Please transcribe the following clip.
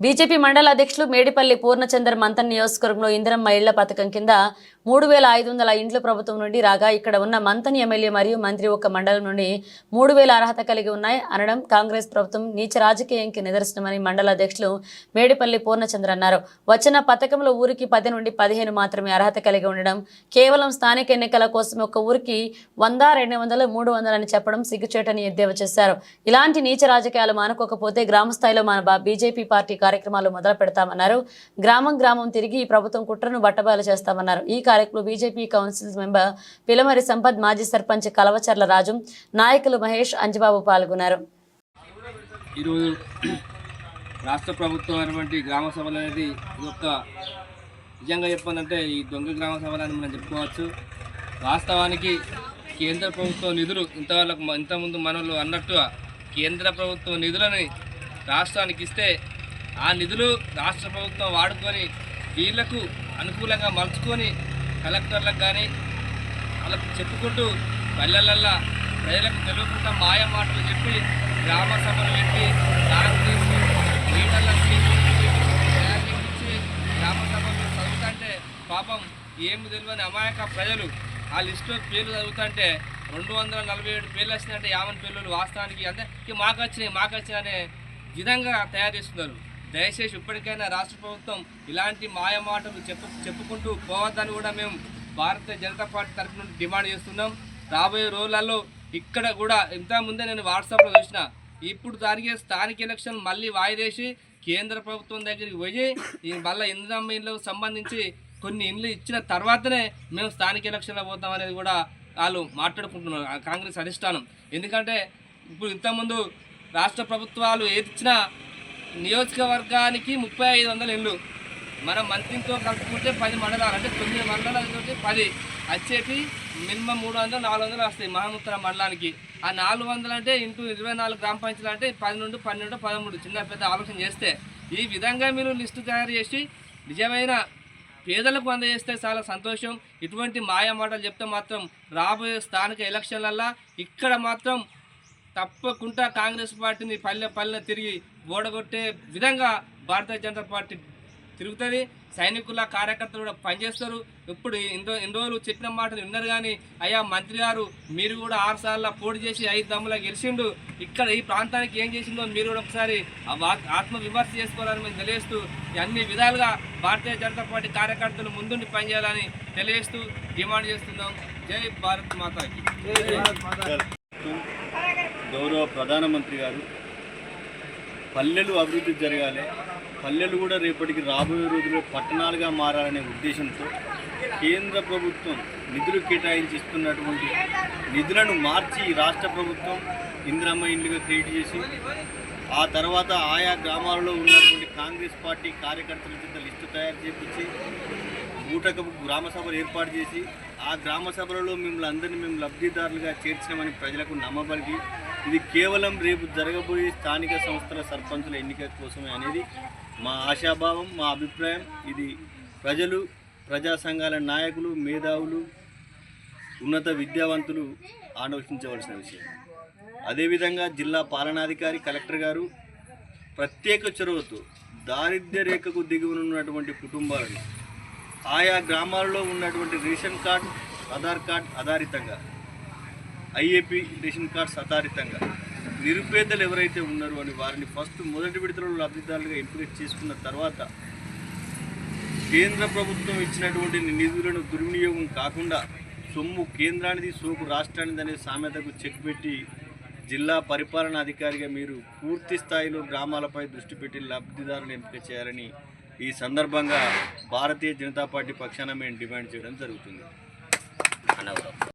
BJP మండల అధ్యక్షులు మేడిపల్లి పూర్ణచందర్ మంతన్ నియోజకవర్గంలో ఇందిరమ్మ ఇళ్ళ పథకం కింద మూడు వేల ఐదు వందల ఇండ్లు ప్రభుత్వం నుండి రాగా ఇక్కడ ఉన్న మంతన్ ఎమ్మెల్యే మరియు మంత్రి ఒక మండలం నుండి మూడు వేల అర్హత కలిగి ఉన్నాయి అనడం కాంగ్రెస్ ప్రభుత్వం నీచ రాజకీయంకి నిదర్శనమని మండల అధ్యక్షులు మేడిపల్లి పూర్ణచంద్ర అన్నారు. వచ్చిన పథకంలో ఊరికి పది నుండి పదిహేను మాత్రమే అర్హత కలిగి ఉండడం కేవలం స్థానిక ఎన్నికల కోసం ఒక ఊరికి వంద రెండు వందలు మూడు వందలని చెప్పడం సిగ్గుచేటని ఎద్దేవా చేశారు. ఇలాంటి నీచ రాజకీయాలు మానుకోకపోతే గ్రామ స్థాయిలో మన బా- బీజేపీ పార్టీ కార్యక్రమాలు మొదలు పెడతామన్నారు. గ్రామం గ్రామం తిరిగి ఈ ప్రభుత్వం కుట్రను బట్టబయలు చేస్తామన్నారు. ఈ కార్యక్రమంలో BJP council member Pilamari Sampath మాజీ సర్పంచ్ కలవచర్ల రాజు నాయకులు మహేష్ అంజబాబు పాల్గొన్నారు. ఈరోజు రాష్ట్ర ప్రభుత్వం అనేటువంటి గ్రామ సభలు అనేది ఒక నిజంగా చెప్పాలంటే ఈ దొంగ గ్రామ సభలు అని మనం చెప్పుకోవచ్చు. వాస్తవానికి కేంద్ర ప్రభుత్వం నిధులు ఇంతవరకు ఇంతకుముందు మనలు అన్నట్టుగా కేంద్ర ప్రభుత్వం నిధులని రాష్ట్రానికి ఇస్తే ఆ నిధులు రాష్ట్ర ప్రభుత్వం వాడుకొని వీళ్ళకు అనుకూలంగా మలుచుకొని కలెక్టర్లకు కానీ వాళ్ళకు చెప్పుకుంటూ పల్లెలల్లా ప్రజలకు తెలియకుండా మాయ మాటలు చెప్పి గ్రామ సభలు పెట్టి దానం లీడర్లకు ఇచ్చి గ్రామ సభలు చదువుతుంటే పాపం ఏమి తెలియని అమాయక ప్రజలు. ఆ లిస్టులో పేర్లు చదువుతుంటే రెండు వందల నలభై ఏడు పేర్లు వచ్చినాయంటే యాభై పేర్లు వాస్తవానికి అంటే మాకు వచ్చినాయి మాకు వచ్చినాయి అనే విధంగా తయారు చేస్తున్నారు. దయచేసి ఇప్పటికైనా రాష్ట్ర ప్రభుత్వం ఇలాంటి మాయమాటలు చెప్పు చెప్పుకుంటూ పోవద్దని కూడా మేము భారతీయ జనతా పార్టీ తరఫు నుండి డిమాండ్ చేస్తున్నాం. రాబోయే రోజులలో ఇక్కడ కూడా ఇంతకుముందే నేను వాట్సాప్లో చూసిన ఇప్పుడు జరిగే స్థానిక ఎలక్షన్ మళ్ళీ వాయిదేసి కేంద్ర ప్రభుత్వం దగ్గరికి పోయి ఈ మళ్ళీ ఇంధనం ఇళ్ళకు సంబంధించి కొన్ని ఇండ్లు ఇచ్చిన తర్వాతనే మేము స్థానిక ఎలక్షన్లో పోతాం అనేది కూడా వాళ్ళు మాట్లాడుకుంటున్నారు కాంగ్రెస్ అధిష్టానం. ఎందుకంటే ఇప్పుడు ఇంతకుముందు రాష్ట్ర ప్రభుత్వాలు ఏది ఇచ్చినా నియోజకవర్గానికి ముప్పై ఐదు వందల ఇళ్ళు. మనం మంత్రితో కలుపుకుంటే పది మండలాలు అంటే తొమ్మిది మండలాలతో పది. వచ్చేటి మినిమం మూడు వందలు నాలుగు వందలు వస్తాయి మహాముత్ర మండలానికి. ఆ నాలుగు వందలు అంటే ఇంటూ ఇరవై నాలుగు గ్రామ పంచాయతీలు అంటే పది నుండి పన్నెండు పదమూడు చిన్న పెద్ద ఆలోచన చేస్తే. ఈ విధంగా మీరు లిస్టు తయారు చేసి నిజమైన పేదలకు అందజేస్తే చాలా సంతోషం. ఇటువంటి మాయ మాటలు చెప్తే మాత్రం రాబోయే స్థానిక ఎలక్షన్లల్లో ఇక్కడ మాత్రం తప్పకుండా కాంగ్రెస్ పార్టీని పల్లె పల్లె తిరిగి ఓడగొట్టే విధంగా భారతీయ జనతా పార్టీ తిరుగుతుంది. సైనికుల కార్యకర్తలు కూడా పనిచేస్తారు. ఇప్పుడు ఎన్నో ఎన్ని రోజులు చెప్పిన మాటలు విన్నారు కానీ అయ్యా మంత్రి గారు మీరు కూడా ఆరు సార్లు పోటీ చేసి ఐదు దమ్ములా గెలిచిండు. ఇక్కడ ఈ ప్రాంతానికి ఏం చేసిందో మీరు కూడా ఒకసారి ఆ చేసుకోవాలని మేము తెలియజేస్తూ అన్ని విధాలుగా భారతీయ జనతా పార్టీ కార్యకర్తలు ముందుండి పనిచేయాలని తెలియజేస్తూ డిమాండ్ చేస్తున్నాం. జై భారత్ మాతాకి. గౌరవ ప్రధానమంత్రి గారు పల్లెలు అభివృద్ధి జరగాలి. పల్లెలు కూడా రేపటికి రాబోయే రోజుల్లో పట్టణాలుగా మారాలనే ఉద్దేశంతో కేంద్ర ప్రభుత్వం నిధులు కేటాయించి ఇస్తున్నటువంటి నిధులను మార్చి రాష్ట్ర ప్రభుత్వం ఇందిరమ్మ ఇండ్లుగా క్రియేట్ చేసి ఆ తర్వాత ఆయా గ్రామాలలో ఉన్నటువంటి కాంగ్రెస్ పార్టీ కార్యకర్తల చేత లిస్టు తయారు చేపించి ఊటకపు గ్రామ సభలు ఏర్పాటు చేసి ఆ గ్రామ సభలలో మిమ్మల్ని అందరినీ మేము లబ్ధిదారులుగా చేర్చినామని ప్రజలకు నమ్మబలికి ఇది కేవలం రేపు జరగబోయే స్థానిక సంస్థల సర్పంచుల ఎన్నిక కోసమే అనేది మా ఆశాభావం మా అభిప్రాయం. ఇది ప్రజలు ప్రజా సంఘాల నాయకులు మేధావులు ఉన్నత విద్యావంతులు ఆలోచించవలసిన విషయం. అదేవిధంగా జిల్లా పాలనాధికారి కలెక్టర్ గారు ప్రత్యేక చొరవతో దారిద్ర్య రేఖకు దిగువనున్నటువంటి కుటుంబాలను ఆయా గ్రామాల్లో ఉన్నటువంటి రేషన్ కార్డ్ ఆధార్ కార్డ్ ఆధారితంగా ఐఏపీ రేషన్ కార్డ్స్ ఆధారితంగా నిరుపేదలు ఎవరైతే ఉన్నారో అని వారిని ఫస్ట్ మొదటి విడతలో లబ్ధిదారులుగా ఎంపిక చేసుకున్న తర్వాత కేంద్ర ప్రభుత్వం ఇచ్చినటువంటి నిధులను దుర్వినియోగం కాకుండా సొమ్ము కేంద్రానిది సోకు రాష్ట్రానిది అనే సామెతకు చెక్ పెట్టి జిల్లా పరిపాలనా అధికారిగా మీరు పూర్తి స్థాయిలో గ్రామాలపై దృష్టి పెట్టి లబ్ధిదారులను ఎంపిక చేయాలని ఈ సందర్భంగా భారతీయ జనతా పార్టీ పక్షాన మేము డిమాండ్ చేయడం జరుగుతుంది.